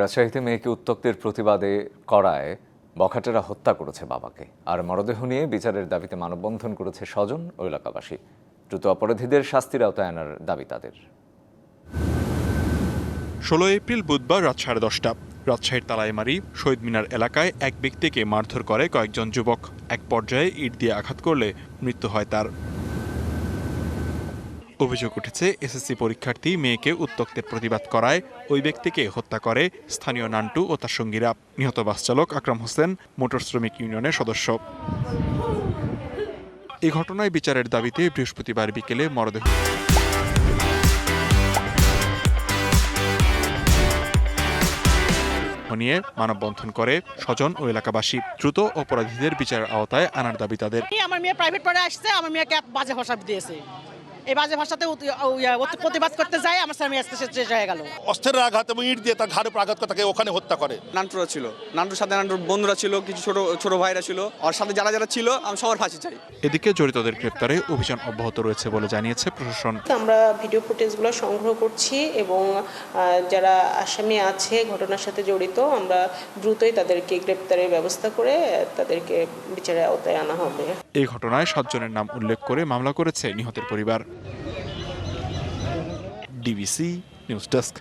রাজশাহীতে মেয়েকে উত্তক্তের প্রতিবাদে করায় বখাটেরা হত্যা করেছে বাবাকে আর মরদেহ নিয়ে বিচারের দাবিতে মানববন্ধন করেছে স্বজন ও এলাকাবাসী। দ্রুত অপরাধীদের শাস্তির আওতায় আনার দাবি তাদের। ষোলো এপ্রিল বুধবার রাত সাড়ে দশটা। রাজশাহীর তালাইমারি, শহীদ মিনার এলাকায় এক ব্যক্তিকে মারধর করে কয়েকজন যুবক। এক পর্যায়ে ইট দিয়ে আঘাত করলে মৃত্যু হয় তার। অভিযোগ উঠেছে, এসএসসি পরীক্ষার্থী মেয়েকে উত্তক্তের প্রতিবাদ করায়। ওই ব্যক্তিকে হত্যা করে স্থানীয় নান্টু ও তার সঙ্গীরা। নিহত বাস চালক আকরাম হোসেন, মোটর শ্রমিক ইউনিয়নের সদস্য। এই ঘটনায় বিচারের দাবিতে বৃহস্পতিবার বিকেলে মরদেহ নিয়ে মানববন্ধন করে স্বজন ও এলাকাবাসী। দ্রুত অপরাধীদের বিচারের আওতায় আনার দাবি তাদের। আমার মেয়ে প্রাইভেট পড়ে আসছে? আমার মেয়েকে বাজে ভাষা দিয়েছে। এই বাজে ভাষাতে প্রতিবাদ করতে যায় আমার স্বামী আজকে শেষ হয়ে গেল। অস্ত্রের আঘাত এবং ইট দিয়ে তার ঘাড়ে আঘাত করে তাকে ওখানে হত্যা করে। নান্টুরা ছিল। নান্টুর সাথে নান্টুর বন্ধুরা ছিল কিছু ছোট ছোট ভাইরা ছিল। আর সাথে যারা যারা ছিল আমি সবার ফাঁসি চাই। এদিকে জড়িতদের গ্রেপ্তারে অভিযান অব্যাহত রয়েছে বলে জানিয়েছে প্রশাসন। আমরা ভিডিও ফুটেজগুলো সংগ্রহ করছি এবং যারা আসামি আছে ঘটনার সাথে জড়িত আমরা দ্রুতই তাদেরকে গ্রেপ্তারের ব্যবস্থা করে তাদেরকে বিচারের আওতায় আনা হবে। এই ঘটনায় সাতজনের নাম উল্লেখ করে মামলা করেছে নিহতের পরিবার। DVC News Desk.